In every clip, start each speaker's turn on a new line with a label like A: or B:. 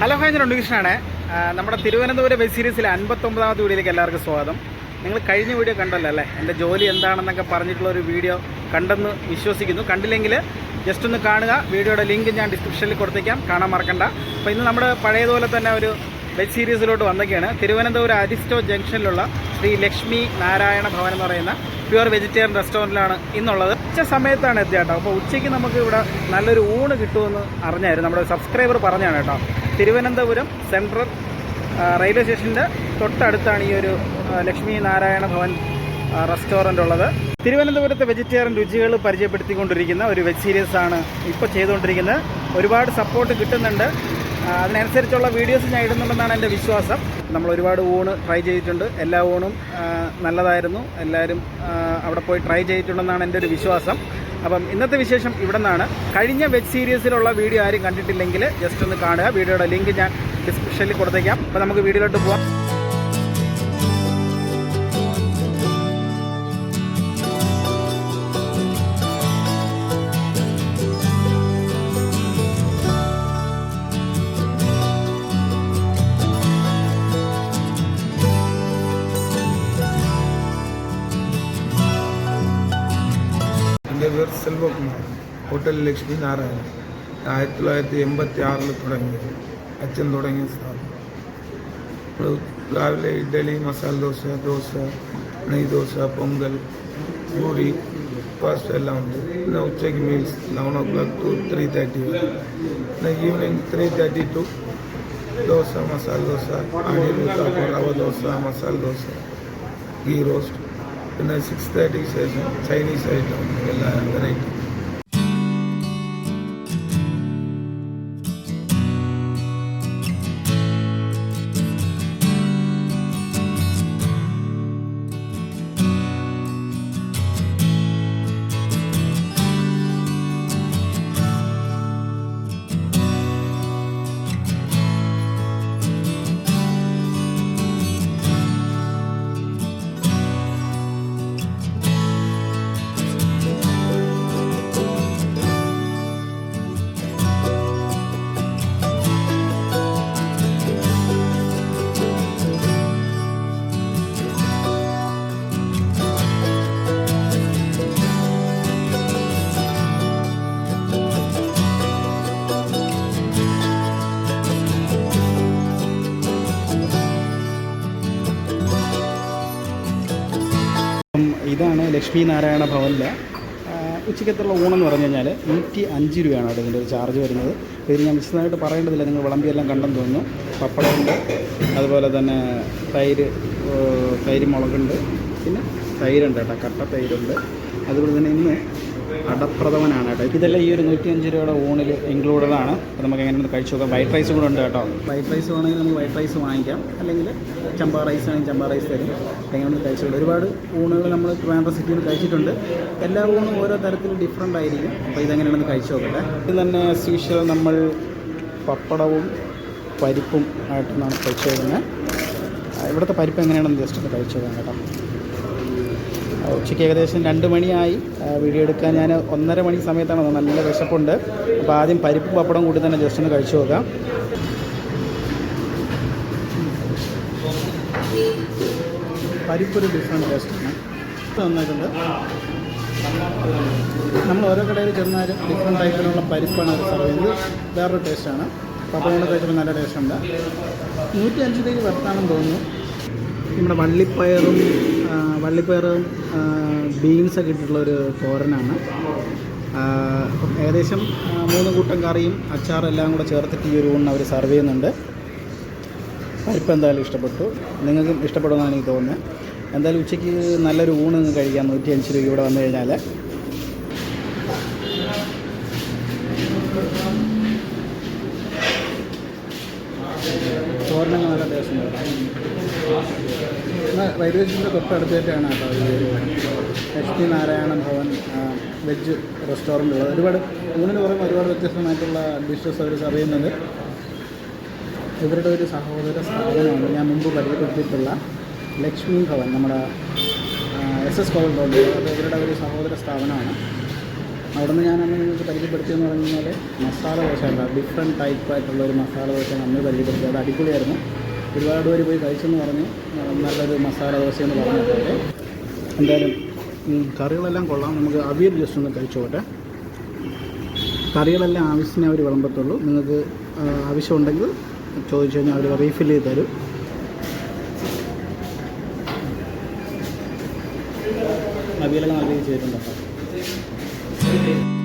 A: Hello hi ഞാൻ ഉണ്ണികൃഷ്ണനാണ്. നമ്മുടെ Thiruvananthapuram web സീരീസിലെ അൻപത്തൊമ്പതാമത്തെ വീഡിയോയിലേക്ക് എല്ലാവർക്കും സ്വാഗതം. നിങ്ങൾ കഴിഞ്ഞ വീഡിയോ കണ്ടല്ലോ അല്ലേ? എന്റെ ജോലി എന്താണെന്നൊക്കെ പറഞ്ഞിട്ടുള്ള ഒരു വീഡിയോ കണ്ടെന്ന് വിശ്വസിക്കുന്നു. കണ്ടില്ലെങ്കിൽ ജസ്റ്റ് ഒന്ന് കാണുക. വീഡിയോയുടെ ലിങ്ക് ഞാൻ ഡിസ്ക്രിപ്ഷനിൽ കൊടുത്തേക്കാം. കാണാൻ മറക്കണ്ട. അപ്പോൾ ഇന്ന് നമ്മുടെ പഴയതുപോലെ തന്നെ ഒരു വെബ് സീരീസിലോട്ട് വന്നൊക്കെയാണ്. തിരുവനന്തപുരം അരിസ്റ്റോ ജംഗ്ഷനിലുള്ള ശ്രീ ലക്ഷ്മി നാരായണ ഭവൻ എന്ന് പറയുന്ന പ്യുവർ വെജിറ്റേറിയൻ റെസ്റ്റോറന്റിലാണ് ഇന്നുള്ളത്. ഉച്ച സമയത്താണ് എത്തിയ കേട്ടോ. അപ്പോൾ ഉച്ചയ്ക്ക് നമുക്ക് ഇവിടെ നല്ലൊരു ഊണ് കിട്ടുമെന്ന് അറിഞ്ഞായിരുന്നു. നമ്മുടെ സബ്സ്ക്രൈബർ പറഞ്ഞാണ് കേട്ടോ. തിരുവനന്തപുരം സെൻട്രൽ റെയിൽവേ സ്റ്റേഷന്റെ തൊട്ടടുത്താണ് ഈ ഒരു ലക്ഷ്മി നാരായണ ഭവൻ റെസ്റ്റോറന്റ് ഉള്ളത്. തിരുവനന്തപുരത്തെ വെജിറ്റേറിയൻ രുചികൾ പരിചയപ്പെടുത്തിക്കൊണ്ടിരിക്കുന്ന ഒരു വെബ് സീരീസാണ് ഇപ്പോൾ ചെയ്തുകൊണ്ടിരിക്കുന്നത്. ഒരുപാട് സപ്പോർട്ട് കിട്ടുന്നുണ്ട്. അതിനനുസരിച്ചുള്ള വീഡിയോസ് ഞാൻ ഇടുന്നുണ്ടെന്നാണ് എന്റെ വിശ്വാസം. നമ്മൾ ഒരുപാട് ഊണ് ട്രൈ ചെയ്തിട്ടുണ്ട്. എല്ലാ ഊണും നല്ലതായിരുന്നു. എല്ലാവരും അവിടെ പോയി ട്രൈ ചെയ്തിട്ടുണ്ടെന്നാണ് എന്റെ ഒരു വിശ്വാസം. അപ്പം ഇന്നത്തെ വിശേഷം ഇവിടെ നിന്നാണ്. കഴിഞ്ഞ വെബ് സീരീസിലുള്ള വീഡിയോ ആരും കണ്ടിട്ടില്ലെങ്കിൽ ജസ്റ്റ് ഒന്ന് കാണുക. വീഡിയോയുടെ ലിങ്ക് ഞാൻ ഡിസ്ക്രിപ്ഷനിൽ കൊടുത്തേക്കാം. അപ്പോൾ നമുക്ക് വീഡിയോയിലോട്ട് പോവാം.
B: എന്റെ പേര് സെൽവകുമാർ ഹോട്ടൽ ലക്ഷ്മി നാരായണൻ. ആയിരത്തി തൊള്ളായിരത്തി എൺപത്തി ആറിൽ തുടങ്ങിയത് അച്ഛൻ തുടങ്ങിയ സ്ഥാപനം ഇപ്പോൾ രാവിലെ ഇഡ്ഡലി മസാല ദോശ ദോശ നെയ് ദോശ പൊങ്കൽ പൂരി ഫാസ്റ്റ് എല്ലാം ഉണ്ട്. പിന്നെ ഉച്ചയ്ക്ക് meals eleven o'clock two three thirty പിന്നെ evening three thirty to dosa masala dosa onion uttapam rava dosa masala dosa ghee roast പിന്നെ സിക്സ് തേർട്ടിക്ക് ശേഷം ചൈനീസ് ഐറ്റം എല്ലാ വെറൈറ്റി
A: Lakshmi Narayana ഭവനിൽ ഉച്ചയ്ക്കത്തുള്ള ഊണെന്ന് പറഞ്ഞു കഴിഞ്ഞാൽ നൂറ്റി അഞ്ച് രൂപയാണ് അതിന്റെ ഒരു ചാർജ് വരുന്നത്. ഇത് ഞാൻ വിശദമായിട്ട് പറയേണ്ടതില്ല നിങ്ങൾ വിളമ്പിയെല്ലാം കണ്ടെന്ന് തോന്നുന്നു. പപ്പടമുണ്ട് അതുപോലെ തന്നെ തൈര് തൈര് മുളകുണ്ട് പിന്നെ തൈരുണ്ട് കേട്ടോ കട്ട തൈരുണ്ട്. അതുപോലെ തന്നെ ഇന്ന് അടപ്രഥമനാണ് കേട്ടോ. ഇതെല്ലാം ഈ ഒരു നൂറ്റി അഞ്ച് രൂപയുടെ ഊണിൽ ഇൻക്ലൂഡഡ് ആണ്. അപ്പോൾ നമുക്ക് ഒന്ന് കഴിച്ചു നോക്കാം. വൈറ്റ് റൈസ് കൂടെ ഉണ്ട് കേട്ടോ. വൈറ്റ് റൈസ് വേണമെങ്കിൽ നമുക്ക് വൈറ്റ് റൈസ് വാങ്ങിക്കാം. അല്ലെങ്കിൽ ചമ്പാ റൈസ് ആണെങ്കിൽ ചമ്പാ റൈസ് തരും. എങ്ങനെ ഒന്ന് കഴിച്ചിട്ടുണ്ട് ഒരുപാട് ഊണുകൾ നമ്മൾ ട്രിവാൻഡ്രം സിറ്റിയിൽ കഴിച്ചിട്ടുണ്ട്. എല്ലാ ഊണും ഓരോ തരത്തിൽ ഡിഫറെന്റ് ആയിരിക്കും. അപ്പോൾ ഇതെങ്ങനെയാണെന്ന് കഴിച്ചു നോക്കട്ടെ. ഇത് തന്നെ ആസ് യൂഷ്വൽ നമ്മൾ പപ്പടവും പരിപ്പും ആയിട്ടാണ് കഴിച്ചു വരുന്നത് ഇവിടുത്തെ പരിപ്പ് എങ്ങനെയാണെന്ന് ജസ്റ്റ് ഒന്ന് കഴിച്ചു നോക്കാം കേട്ടോ. ഉച്ചയ്ക്ക് ഏകദേശം രണ്ട് മണിയായി. വീഡിയോ എടുക്കാൻ ഞാൻ ഒന്നര മണി സമയത്താണ്. നല്ല വിശപ്പുണ്ട്. അപ്പോൾ ആദ്യം പരിപ്പ് പപ്പടം കൂടി തന്നെ ജസ്റ്റ് ഒന്ന് കഴിച്ചു നോക്കാം. പരിപ്പൊരു ഡിഫറെന്റ് ടേസ്റ്റാണ്. നന്നായിട്ടുണ്ട്. നമ്മൾ ഓരോ കടയിൽ ചെന്നാലും ഡിഫറെന്റ് ടൈപ്പിലുള്ള പരിപ്പാണ് അവർ സെർവ് ചെയ്യുന്നത്. വേറൊരു ടേസ്റ്റാണ്. പപ്പടം കൊണ്ട് കഴിച്ചപ്പോൾ നല്ല ടേസ്റ്റുണ്ട്. നൂറ്റി അഞ്ച് വർത്താനം തോന്നുന്നു. നമ്മുടെ വള്ളിപ്പയറും വള്ളിപ്പയറും ബീൻസൊക്കെ ഇട്ടിട്ടുള്ള ഒരു തോരനാണ്. ഏകദേശം മൂന്ന് കൂട്ടം കറിയും അച്ചാറും എല്ലാം കൂടെ ചേർത്തിട്ട് ഈ ഒരു ഊണ് അവർ സെർവ് ചെയ്യുന്നുണ്ട്. പരിപ്പ് എന്തായാലും ഇഷ്ടപ്പെട്ടു. നിങ്ങൾക്കും ഇഷ്ടപ്പെടുമെന്നാണ് എനിക്ക് തോന്നുന്നത്. എന്തായാലും ഉച്ചയ്ക്ക് നല്ലൊരു ഊണ് കഴിക്കാം നൂറ്റി അഞ്ച് രൂപ ഇവിടെ വന്നു കഴിഞ്ഞാൽ തോരനൊക്കെ അത്യാവശ്യം എന്നാൽ സ്റ്റേഷന്റെ തൊട്ടടുത്തായിട്ടാണ് കേട്ടോ ഈ ലക്ഷ്മി നാരായണ ഭവൻ വെജ് റെസ്റ്റോറന്റ് ഉള്ളത്. ഒരുപാട് ഊണിന് പറയുമ്പോൾ ഒരുപാട് വ്യത്യസ്തമായിട്ടുള്ള ഡിഷസ് അവർ സെർവ് ചെയ്യുന്നുണ്ട്. ഇവരുടെ ഒരു സഹോദര സ്ഥാപനമാണ്. ഞാൻ മുമ്പ് പരിചയപ്പെടുത്തിയിട്ടുള്ള ലക്ഷ്മി ഭവൻ നമ്മുടെ എസ് എസ് കോവിൽ റോഡ് അത് ഇവരുടെ ഒരു സഹോദര സ്ഥാപനമാണ്. അവിടെ നിന്ന് ഞാൻ അന്ന് നിങ്ങൾക്ക് പരിചയപ്പെടുത്തിയെന്ന് പറഞ്ഞു കഴിഞ്ഞാൽ മസാല ദോശ ഉണ്ടാവും ഡിഫറെന്റ് ടൈപ്പ് ആയിട്ടുള്ള ഒരു മസാല ദോശ നമ്മൾ പരിചയപ്പെടുത്തി. അത് അടിപൊളിയായിരുന്നു. ഒരുപാട് പേര് പോയി കഴിച്ചെന്ന് പറഞ്ഞു. നല്ലൊരു മസാല ദോശ എന്ന് പറഞ്ഞിട്ടുണ്ട് എന്തായാലും കറികളെല്ലാം കൊള്ളാം. നമുക്ക് അവിയൽ ജസ്റ്റ് ഒന്ന് കഴിച്ചോട്ടെ. കറികളെല്ലാം ആവശ്യത്തിന് അവർ വിളമ്പത്തുള്ളൂ. നിങ്ങൾക്ക് ആവശ്യമുണ്ടെങ്കിൽ ചോദിച്ചു കഴിഞ്ഞാൽ അവർ റീഫിൽ ചെയ്ത് തരും. അവിയലെല്ലാം രീതിയിൽ ചെയ്തിട്ടുണ്ട്? കേട്ടോ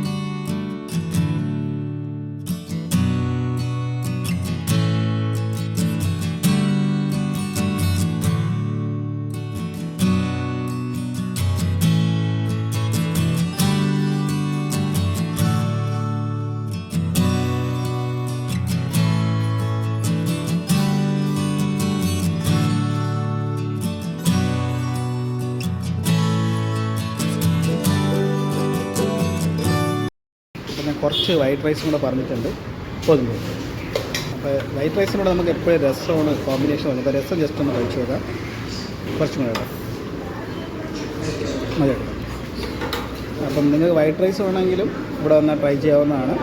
A: കുറച്ച് വൈറ്റ് റൈസും കൂടെ പറഞ്ഞിട്ടുണ്ട്. പോകും അപ്പോൾ വൈറ്റ് റൈസിനോട് നമുക്ക് എപ്പോഴും രസമാണ് കോമ്പിനേഷൻ വന്നത് അപ്പോൾ രസം ജസ്റ്റ് ഒന്ന് കഴിച്ചു നോക്കാം. കുറച്ചും കൂടെ മതി. അപ്പം നിങ്ങൾക്ക് വൈറ്റ് റൈസ് വേണമെങ്കിലും ഇവിടെ വന്നാൽ ട്രൈ ചെയ്യാവുന്നതാണ്.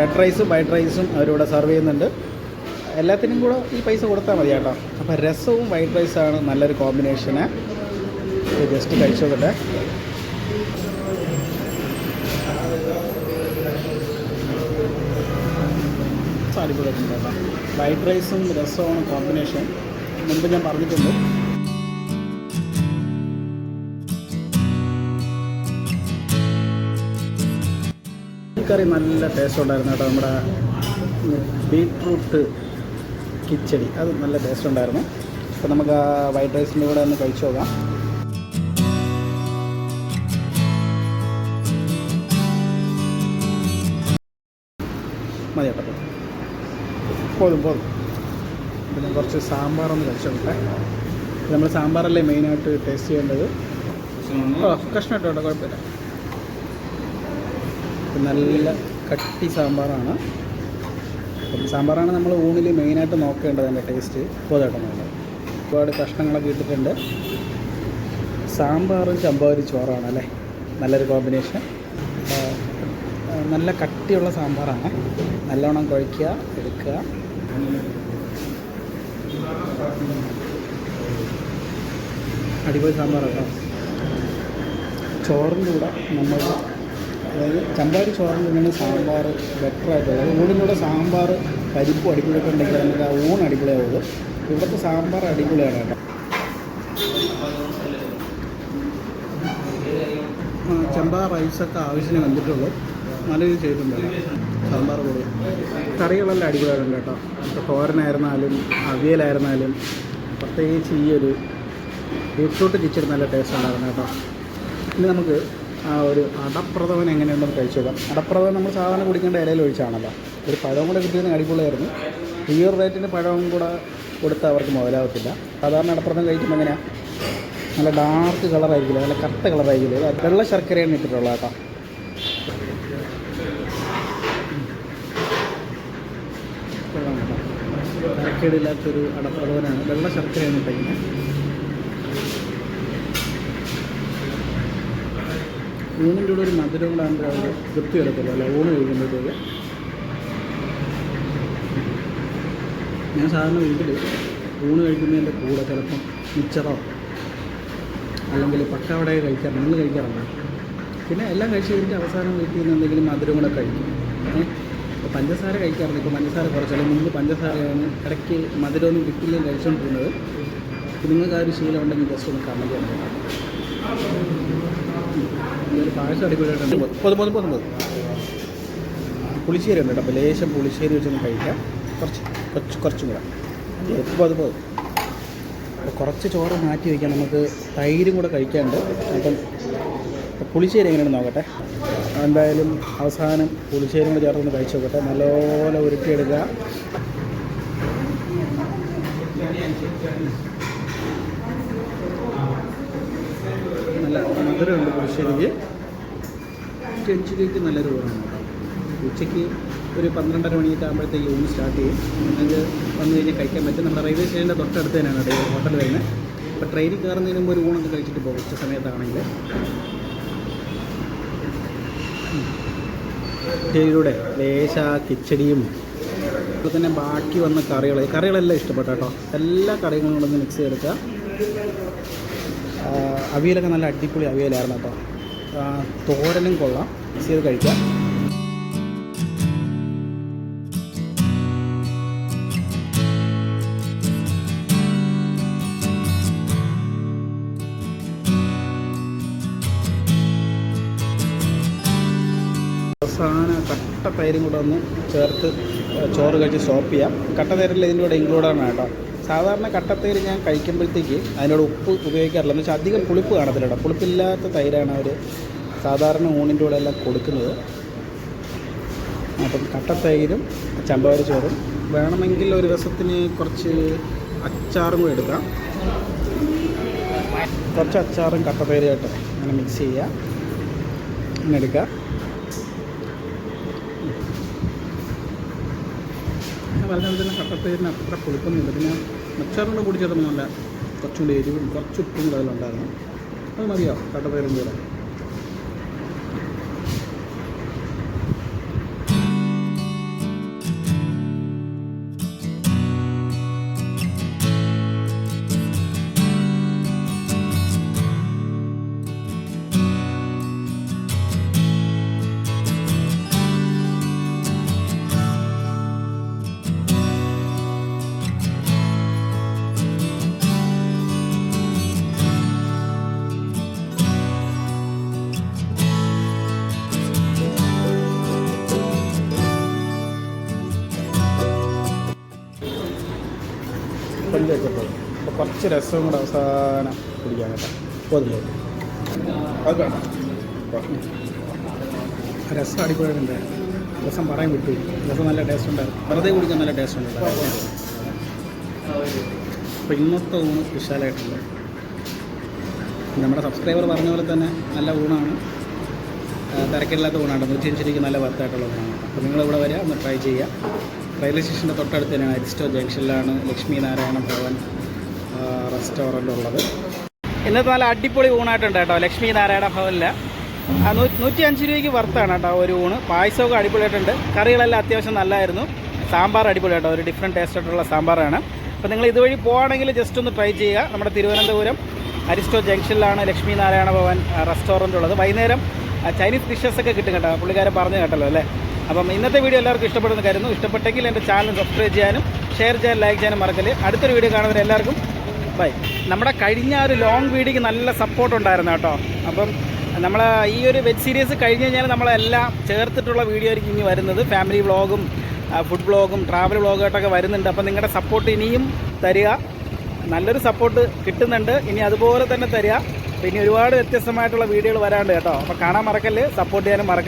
A: റെഡ് റൈസും വൈറ്റ് റൈസും അവരിവിടെ സെർവ് ചെയ്യുന്നുണ്ട്. എല്ലാത്തിനും കൂടെ ഈ പൈസ കൊടുത്താൽ മതി കേട്ടോ. അപ്പോൾ രസവും വൈറ്റ് റൈസാണ് നല്ലൊരു കോമ്പിനേഷന് ജസ്റ്റ് കഴിച്ചു നോക്കട്ടെ. അടിപൊളിയായിട്ടുണ്ട് ഫ്രൈഡ് റൈസും രസമാണ് കോമ്പിനേഷൻ മുമ്പ് ഞാൻ പറഞ്ഞിട്ടുണ്ട്. കറി നല്ല ടേസ്റ്റ് ഉണ്ടായിരുന്നു കേട്ടോ. നമ്മുടെ ബീട്രൂട്ട് കിച്ചടി. അത് നല്ല ടേസ്റ്റ് ഉണ്ടായിരുന്നു. അപ്പോൾ നമുക്ക് ആ വൈറ്റ് റൈസിന്റെ കൂടെ ഒന്ന് കഴിച്ചു നോക്കാം. മതി കേട്ടോ. പോതും പോതും. പിന്നെ കുറച്ച് സാമ്പാറൊന്ന് കഴിച്ചോട്ടെ നമ്മൾ സാമ്പാറല്ലേ മെയിനായിട്ട് ടേസ്റ്റ് ചെയ്യേണ്ടത്? ഓ കഷ്ണം ഇട്ടോ കുഴപ്പമില്ല. നല്ല കട്ടി സാമ്പാറാണ്. സാമ്പാറാണ് നമ്മൾ ഊണിൽ മെയിനായിട്ട് നോക്കേണ്ടത് അതിന്റെ ടേസ്റ്റ് പോതാട്ടോ നമ്മൾ ഒരുപാട് കഷ്ണങ്ങളൊക്കെ ഇട്ടിട്ടുണ്ട്. സാമ്പാറും ചമ്പാവരി ചോറാണ് അല്ലേ? നല്ലൊരു കോമ്പിനേഷൻ നല്ല കട്ടിയുള്ള സാമ്പാറാണ്. നല്ലോണം കുഴയ്ക്കുക എടുക്കുക. അടിപൊളി സാമ്പാർ കേട്ടോ. ചോറിന്റെ കൂടെ നമ്മൾ അതായത് ചമ്പാരി ചോറിന്റെ കൂടെ സാമ്പാർ ബെറ്റർ അതായത് ഊണിന്റെ കൂടെ സാമ്പാർ പരിപ്പും അടിപൊളിയൊക്കെ ഉണ്ടെങ്കിൽ നമുക്ക് ആ ഊൺ അടിപൊളിയാവുള്ളൂ. ഇവിടുത്തെ സാമ്പാർ അടിപൊളിയാണ് കേട്ടോ. ചമ്പാർ ചമ്പാ റൈസൊക്കെ ആവശ്യത്തിന് വന്നിട്ടുള്ളൂ. നല്ല രീതിയിൽ ചെയ്തിട്ടുണ്ട് സാമ്പാർ കൂടി കറികളെല്ലാം അടിപൊളിയായിട്ടുണ്ട് കേട്ടോ. തോരനായിരുന്നാലും അവിയലായിരുന്നാലും പ്രത്യേകിച്ച് ഈ ഒരു ബീട്രൂട്ട് കിച്ചടി നല്ല ടേസ്റ്റ് ഉണ്ടായിരുന്നു കേട്ടോ. ഇനി നമുക്ക് ആ ഒരു അടപ്രഥമൻ എങ്ങനെയുണ്ടെന്ന് കഴിച്ചു നോക്കാം. അടപ്രഥമൻ നമ്മൾ സാധാരണ കുടിക്കേണ്ട ഇലയിൽ ഒഴിച്ചാണല്ലോ. ഒരു പഴവും കൂടെ കിട്ടിയത് അടിപൊളിയായിരുന്നു. ഈ ഒരു റേറ്റിന് പഴവും കൂടെ കൊടുത്താൽ അവർക്ക് മുതലാവത്തില്ല. സാധാരണ അടപ്രഥമൻ കഴിക്കുമ്പോൾ എങ്ങനെയാണ് നല്ല ഡാർക്ക് കളറായിരിക്കില്ല നല്ല കറുത്ത കളറായിരിക്കില്ല വെള്ള ശർക്കരയാണ് ഇട്ടിട്ടുള്ളത് കേട്ടോ. കേട്ടോ തരക്കേടില്ലാത്തൊരു അടപ്രഥമനാണ്. വെള്ള ശർക്കരയാണ് ഇട്ടിരിക്കുന്നത് ഊണിന്റെ കൂടെ ഒരു മധുരം കൂടെ ആകുമ്പോൾ അത് തൃപ്തി വരത്തുള്ളൂ. അല്ല? ഊണ് കഴിക്കുമ്പോഴത്തേക്ക് ഞാൻ സാധാരണ വീട്ടിൽ ഊണ് കഴിക്കുന്നതിന്റെ കൂടെ ചിലപ്പം മിച്ചറോ അല്ലെങ്കിൽ പക്കവടയോ കഴിക്കാറുണ്ട്. നിങ്ങൾ കഴിക്കാറുണ്ട്? പിന്നെ എല്ലാം കഴിച്ച് കഴിഞ്ഞിട്ട് അവസാനം വീട്ടിൽ നിന്ന് എന്തെങ്കിലും മധുരം കൂടെ കഴിക്കും പഞ്ചസാര കഴിക്കാറുണ്ട് ഇപ്പോൾ പഞ്ചസാര കുറച്ചല്ല? മുമ്പ് പഞ്ചസാരയാണ് ഇടയ്ക്ക് മധുരമൊന്നും കിട്ടില്ല കഴിച്ചുകൊണ്ടിരുന്നത് നിങ്ങൾക്ക് ആ ഒരു ശീലം ഉണ്ടെങ്കിൽ ജസ്റ്റ് ഒന്ന് കമന്റ് ചെയ്യണം പായസം അടിപൊളിയായിട്ടുണ്ട്. പൊതു പൊതു പൊതു പൊതു പുളിശ്ശേരി ഉണ്ട് കേട്ടോ. അപ്പോൾ ലേശം പുളിശ്ശേരി വെച്ചൊന്ന് കഴിക്കാം. കുറച്ച് കുറച്ച് കുറച്ചും കൂടെ. പൊതു അത് അപ്പോൾ കുറച്ച് ചോറ് മാറ്റി വയ്ക്കാൻ നമുക്ക് തൈരും കൂടെ കഴിക്കാനുണ്ട്. അപ്പം പുളിശ്ശേരി എങ്ങനെയാണെന്ന് നോക്കട്ടെ. എന്തായാലും അവസാനം പുളിശ്ശേരി കൂടെ ചേർത്തൊന്ന് കഴിച്ചു നോക്കട്ടെ നല്ലപോലെ ഉരുട്ടിയെടുക്കുക. നല്ല മധുരമുണ്ട് പുളിശ്ശേരിക്ക്. ഉച്ചയ്ക്ക് നല്ലൊരു ഊറാണ് ഉച്ചയ്ക്ക് ഒരു പന്ത്രണ്ടര മണിയൊക്കെ ആകുമ്പോഴത്തേക്ക് ഊണ് സ്റ്റാർട്ട് ചെയ്യും. നിങ്ങൾക്ക് വന്നു കഴിഞ്ഞാൽ കഴിക്കാൻ പറ്റും. നമ്മുടെ റെയിൽവേ സ്റ്റേഷന്റെ തൊട്ടടുത്ത് തന്നെയാണ് ഹോട്ടൽ വരുന്നത്. അപ്പോൾ ട്രെയിനിൽ കയറുന്നതിന് മുമ്പ് ഒരു ഊണൊക്കെ കഴിച്ചിട്ട് പോകും. ഉച്ച സമയത്താണെങ്കിൽ. മുട്ടയിലൂടെ ലേശ കിച്ചടിയും അതുപോലെ തന്നെ ബാക്കി വന്ന കറികൾ കറികളെല്ലാം ഇഷ്ടപ്പെട്ടു കേട്ടോ. എല്ലാ കറികളും കൊണ്ടൊന്ന് മിക്സ് ചെയ്തെടുക്കുക. അവിയലൊക്കെ നല്ല അടിപൊളി അവിയലായിരുന്നു കേട്ടോ. തോരനും കൊള്ളാം. മിക്സ് ചെയ്ത് കഴിക്കാം. അവസാന കട്ട തൈരും കൂടെ ഒന്ന് ചേർത്ത് ചോറ് കഴിച്ച് സ്റ്റോപ്പ് ചെയ്യാം. കട്ട തൈരിൽ ഇതിന്റെ കൂടെ ആണ് കേട്ടോ? സാധാരണ കട്ടത്തൈര് ഞാൻ കഴിക്കുമ്പോഴത്തേക്ക് അതിനോട് ഉപ്പ് ഉപയോഗിക്കാറില്ല. എന്ന് വെച്ചാൽ അധികം പുളിപ്പ് കാണത്തില്ല കേട്ടോ. പുളിപ്പില്ലാത്ത തൈരാണ് അവർ സാധാരണ ഊണിന്റെ കൂടെ എല്ലാം കൊടുക്കുന്നത്. അപ്പം കട്ടത്തൈരും ചമ്പവര ചോറും. വേണമെങ്കിൽ ഒരു ദിവസത്തിന് കുറച്ച് അച്ചാറും കൂടി എടുക്കാം. കുറച്ച് അച്ചാറും കട്ടത്തൈരും കേട്ടോ അങ്ങനെ മിക്സ് ചെയ്യുക. അങ്ങനെ എടുക്കുക. ഞാൻ പറഞ്ഞത് തന്നെ കട്ടത്തേരിന് അത്ര പുളിപ്പൊന്നുമില്ല. പിന്നെ മച്ചാറിനോട് കൂടി ചേർന്ന് നല്ല കുറച്ചുകൂടി എരിവും കുറച്ച് ഉപ്പും അതിലുണ്ടായിരുന്നു. അത് മതിയാവും കട്ടത്തേരും കൂടെ. കുറച്ച് രസം കൂടെ അവസാനം കുടിക്കാൻ കേട്ടോ. അത് രസം അടിപൊളിയുണ്ട് രസം പറയാൻ വിട്ടു രസം നല്ല ടേസ്റ്റ് ഉണ്ടായിരുന്നു. വെറുതെ കുടിക്കാൻ നല്ല ടേസ്റ്റ് ഉണ്ടായിരുന്നു. അപ്പോൾ ഇന്നത്തെ ഊണ് വിശാലമായിട്ടുണ്ട് നമ്മുടെ സബ്സ്ക്രൈബർ പറഞ്ഞ പോലെ തന്നെ നല്ല ഊണാണ്. തിരക്കില്ലാത്ത ഊണാണ്. നൂറ്റി അഞ്ചിലേക്ക് നല്ല വർത്തായിട്ടുള്ള ഊണാണ്. അപ്പോൾ നിങ്ങളിവിടെ വരിക ഒന്ന് ട്രൈ ചെയ്യുക. റെയിൽവേ സ്റ്റേഷന്റെ തൊട്ടടുത്ത് തന്നെയാണ്. അരിസ്റ്റോ ജംഗ്ഷനിലാണ് ലക്ഷ്മി നാരായണ ഭവൻ. റെസ്റ്റോറന്റ് ഉള്ളത് ഇന്നത്തെ നല്ല അടിപൊളി ഊണായിട്ടുണ്ട് കേട്ടോ. ലക്ഷ്മി നാരായണ ഭവനിൽ നൂറ്റി അഞ്ച് രൂപയ്ക്ക് വർത്താണ് കേട്ടോ ഒരു ഊണ്. പായസമൊക്കെ അടിപൊളിയായിട്ടുണ്ട്. കറികളെല്ലാം അത്യാവശ്യം നല്ലായിരുന്നു. സാമ്പാർ അടിപൊളി കേട്ടോ. ഒരു ഡിഫറെന്റ് ടേസ്റ്റ് ആയിട്ടുള്ള സാമ്പാറാണ്. അപ്പോൾ നിങ്ങൾ ഇതുവഴി പോവുകയാണെങ്കിൽ ജസ്റ്റ് ഒന്ന് ട്രൈ ചെയ്യുക. നമ്മുടെ തിരുവനന്തപുരം അരിസ്റ്റോ ജംഗ്ഷനിലാണ് ലക്ഷ്മി നാരായണ ഭവൻ റെസ്റ്റോറന്റ് ഉള്ളത്. വൈകുന്നേരം ചൈനീസ് ഡിഷസ് ഒക്കെ കിട്ടും കേട്ടോ. പുള്ളിക്കാരൻ പറഞ്ഞു കേട്ടല്ലോ അല്ലേ? അപ്പം ഇന്നത്തെ വീഡിയോ എല്ലാവർക്കും ഇഷ്ടപ്പെടുന്ന കരുതുന്നു. ഇഷ്ടപ്പെട്ടെങ്കിൽ എന്റെ ചാനൽ സബ്സ്ക്രൈബ് ചെയ്യാനും ഷെയർ ചെയ്യാനും ലൈക്ക് ചെയ്യാനും മറക്കൽ അടുത്തൊരു വീഡിയോ കാണുന്നവർ എല്ലാവർക്കും ബൈ. നമ്മുടെ കഴിഞ്ഞ ഒരു ലോങ് വീഡിയോക്ക് നല്ല സപ്പോർട്ട് ഉണ്ടായിരുന്നു കേട്ടോ. അപ്പം നമ്മൾ ഈ ഒരു വെബ് സീരീസ് കഴിഞ്ഞ് കഴിഞ്ഞാൽ നമ്മളെല്ലാം ചേർത്തിട്ടുള്ള വീഡിയോ ആയിരിക്കും ഇനി വരുന്നത്. ഫാമിലി വ്ളോഗും ഫുഡ് വ്ളോഗും ട്രാവൽ വ്ളോഗായിട്ടൊക്കെ വരുന്നുണ്ട്. അപ്പം നിങ്ങളുടെ സപ്പോർട്ട് ഇനിയും തരിക. നല്ലൊരു സപ്പോർട്ട് കിട്ടുന്നുണ്ട്. ഇനി അതുപോലെ തന്നെ തരിക. പിന്നെ ഒരുപാട് വ്യത്യസ്തമായിട്ടുള്ള വീഡിയോകൾ വരാണ്ട് കേട്ടോ. അപ്പോൾ കാണാൻ മറക്കല്ലേ? സപ്പോർട്ട് ചെയ്യാനും മറക്കല്ലേ?